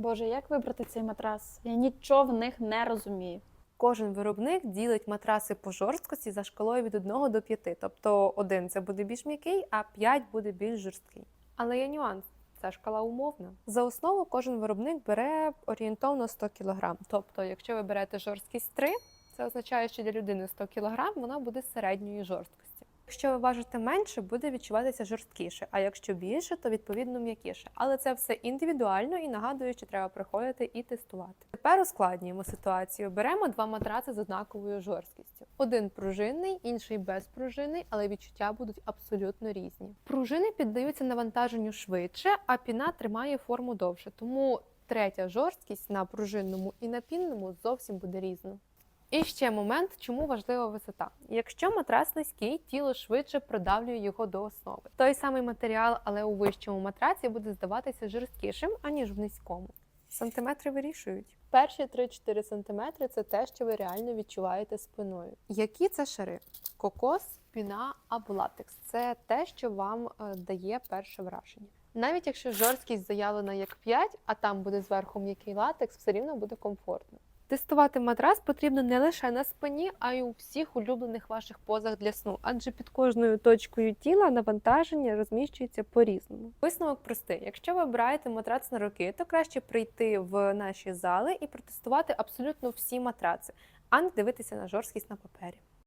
Боже, як вибрати цей матрас? Я нічого в них не розумію. Кожен виробник ділить матраси по жорсткості за шкалою від 1 до 5. Тобто 1 це буде більш м'який, а 5 буде більш жорсткий. Але є нюанс. Ця шкала умовна. За основу кожен виробник бере орієнтовно 100 кг. Тобто, якщо ви берете жорсткість 3, це означає, що для людини 100 кг вона буде середньої жорсткості. Якщо ви важите менше, буде відчуватися жорсткіше, а якщо більше, то відповідно м'якіше. Але це все індивідуально і нагадую, що треба приходити і тестувати. Тепер ускладнюємо ситуацію. Беремо два матраци з однаковою жорсткістю. Один пружинний, інший безпружинний, але відчуття будуть абсолютно різні. Пружини піддаються навантаженню швидше, а піна тримає форму довше. Тому третя жорсткість на пружинному і на пінному зовсім буде різна. І ще момент, чому важлива висота. Якщо матрас низький, тіло швидше продавлює його до основи. Той самий матеріал, але у вищому матраці буде здаватися жорсткішим, аніж в низькому. Сантиметри вирішують. Перші 3-4 см це те, що ви реально відчуваєте спиною. Які це шари? Кокос, піна або латекс це те, що вам е, дає перше враження. Навіть якщо жорсткість заявлена як 5, а там буде зверху м'який латекс, все рівно буде комфортно. Тестувати матрас потрібно не лише на спині, а й у всіх улюблених ваших позах для сну, адже під кожною точкою тіла навантаження розміщується по-різному. Висновок простий: якщо ви обираєте матрац на руки, то краще прийти в наші зали і протестувати абсолютно всі матраци, а не дивитися на жорсткість на папері.